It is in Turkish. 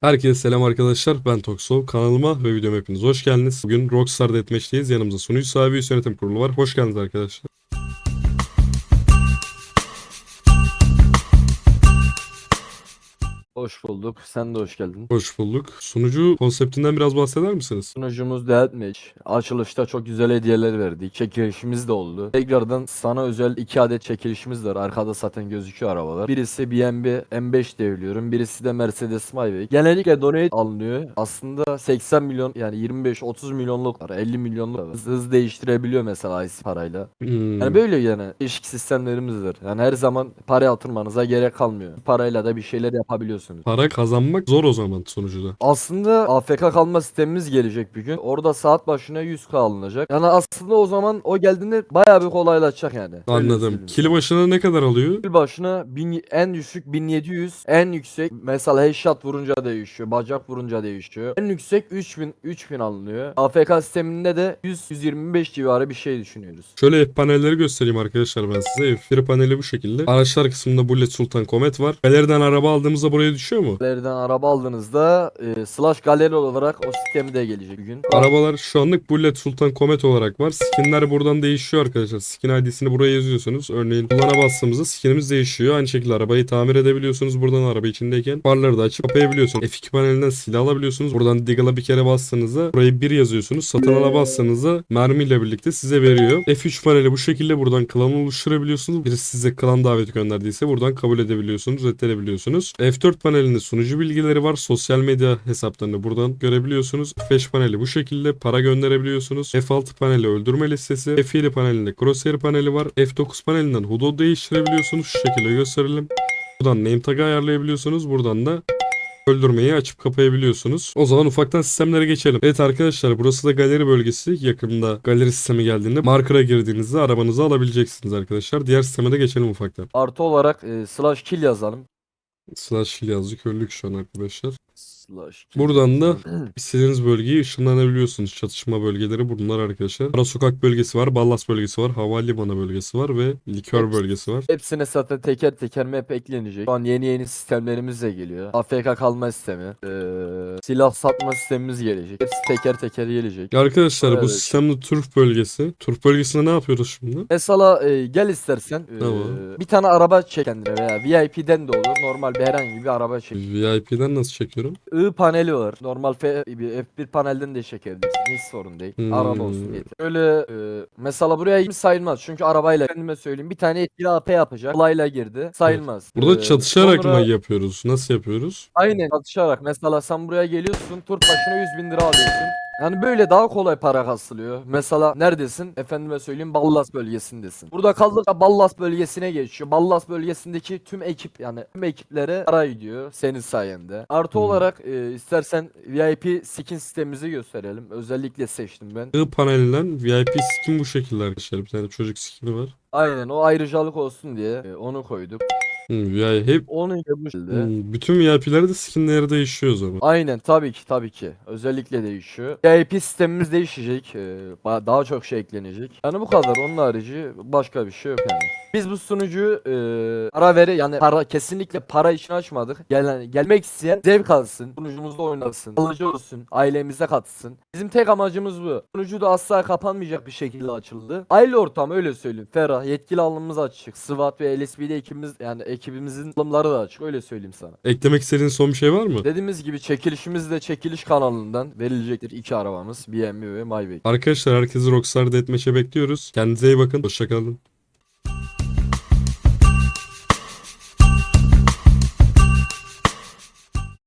Herkese selam arkadaşlar. Ben Toksov. Kanalıma ve videoma hepiniz hoş geldiniz. Bugün Rockstar Deathmatch'teyiz. Yanımızda sunucu sahibi yönetim kurulu var. Hoş geldiniz arkadaşlar. Hoş bulduk. Sen de hoş geldin. Hoş bulduk. Sunucu konseptinden biraz bahseder misiniz? Sunucumuz Deathmatch. Açılışta çok güzel hediyeler verdik. Çekilişimiz de oldu. Tekrardan sana özel iki adet çekilişimiz var. Arkada zaten gözüküyor arabalar. Birisi BMW M5 devliyorum. Birisi de Mercedes Maybach. Genellikle donate alınıyor. Aslında 80 milyon yani 25-30 milyonluk var. 50 milyonluk var. Hız, hız değiştirebiliyor mesela IC parayla. Hmm. Yani böyle yani değişik sistemlerimiz var. Yani her zaman para yatırmanıza gerek kalmıyor. Parayla da bir şeyler yapabiliyorsunuz. Para kazanmak zor o zaman sunucuda. Aslında AFK kalma sistemimiz gelecek bir gün. Orada saat başına 100k alınacak. Yani aslında o zaman o geldiğinde bayağı bir kolaylaşacak yani. Anladım. Kili başına ne kadar alıyor? Kill başına bin, en düşük 1700, en yüksek mesela headshot vurunca değişiyor, bacak vurunca değişiyor. En yüksek 3000 3000 alınıyor. AFK sisteminde de 100 125 civarı bir şey düşünüyoruz. Şöyle F panelleri göstereyim arkadaşlar ben size. F1 paneli bu şekilde. Araçlar kısmında Bullet Sultan Comet var. Galeriden araba aldığımızda buraya düşüyor mu? Galeriden araba aldığınızda e, slash galeri olarak o sistemi de gelecek bir gün. Arabalar şu anlık Bullet Sultan Comet olarak var. Skinler buradan değişiyor arkadaşlar. Skin ID'sini buraya yazıyorsunuz. Örneğin kullana bastığımızda skinimiz değişiyor. Aynı şekilde arabayı tamir edebiliyorsunuz. Buradan araba içindeyken farları da açıp kapayabiliyorsunuz. F2 panelinden silah alabiliyorsunuz. Buradan Diggle'a bir kere bastığınızda burayı 1 yazıyorsunuz. Satın ala bastığınızda mermiyle birlikte size veriyor. F3 paneli bu şekilde buradan klan oluşturabiliyorsunuz. Birisi size klan daveti gönderdiyse buradan kabul edebiliyorsunuz, reddedebiliyorsunuz. F4 panelinde sunucu bilgileri var. Sosyal medya hesaplarını buradan görebiliyorsunuz. F5 paneli bu şekilde para gönderebiliyorsunuz. F6 paneli öldürme listesi. F7 panelinde crosshair paneli var. F9 panelinden HUD değiştirebiliyorsunuz. Şu şekilde gösterelim. Buradan name tag'ı ayarlayabiliyorsunuz. Buradan da öldürmeyi açıp kapayabiliyorsunuz. O zaman ufaktan sistemlere geçelim. Evet arkadaşlar burası da galeri bölgesi. Yakında galeri sistemi geldiğinde marker'a girdiğinizde arabanızı alabileceksiniz arkadaşlar. Diğer sisteme de geçelim ufaktan. Artı olarak e, slash kill yazalım. Slash yazdık öldük şu an arkadaşlar. Buradan da istediğiniz bölgeyi ışınlanabiliyorsunuz. Çatışma bölgeleri bunlar arkadaşlar. Ara sokak bölgesi var, Ballas bölgesi var, havalimanı bölgesi var ve likör bölgesi var. Hepsine zaten teker teker map eklenecek. Şu an yeni yeni sistemlerimiz de geliyor. AFK kalma sistemi. Ee, silah satma sistemimiz gelecek. Hepsi teker teker gelecek. Arkadaşlar bu Evet. sistemde turf bölgesi. Turf bölgesinde ne yapıyoruz şimdi? Mesela e, gel istersen e, Tamam. bir tane araba çek kendine veya VIP'den de olur. Normal bir herhangi bir araba çek. VIP'den nasıl çekiyorum? I paneli var. Normal F, bir F1 panelden de çekebilirsin. Hiç sorun değil. Hmm. Araba olsun yeter. Öyle e, mesela buraya hiç sayılmaz. Çünkü arabayla kendime söyleyeyim. Bir tane etkili AP yapacak. Kolayla girdi. Sayılmaz. Burada Ee, çatışarak sonra- mı yapıyoruz? Nasıl yapıyoruz? Aynen çatışarak. Mesela sen buraya geliyorsun. Tur başına 100 bin lira alıyorsun. Yani böyle daha kolay para kasılıyor. Mesela neredesin? Efendime söyleyeyim Ballas bölgesindesin. Burada kaldıkça Ballas bölgesine geçiyor. Ballas bölgesindeki tüm ekip yani tüm ekiplere para gidiyor senin sayende. Artı olarak e, istersen VIP skin sistemimizi gösterelim. Özellikle seçtim ben. I panelinden VIP skin bu şekilde arkadaşlar. Bir tane çocuk skini var. Aynen o ayrıcalık olsun diye e, onu koyduk. Hmm, VI hep Onu bu şekilde. hmm, bütün VIP'lerde skinleri değişiyor o zaman. Aynen tabii ki tabii ki. Özellikle değişiyor. VIP sistemimiz değişecek. Ee, ba- daha çok şey eklenecek. Yani bu kadar. Onun harici başka bir şey yok yani. Biz bu sunucuyu e, para vere yani para kesinlikle para için açmadık. Gelen gelmek isteyen zevk alsın, sunucumuzda oynasın, alıcı olsun, ailemize katsın. Bizim tek amacımız bu. Sunucu da asla kapanmayacak bir şekilde açıldı. Aile ortamı öyle söyleyeyim. Ferah, yetkili alımımız açık. SWAT ve LSPD ekibimiz yani ekibimizin alımları da açık. Öyle söyleyeyim sana. Eklemek istediğin son bir şey var mı? Dediğimiz gibi çekilişimiz de çekiliş kanalından verilecektir iki arabamız BMW ve Maybach. Arkadaşlar herkesi Rockstar Deathmatch'e bekliyoruz. Kendinize iyi bakın. Hoşçakalın.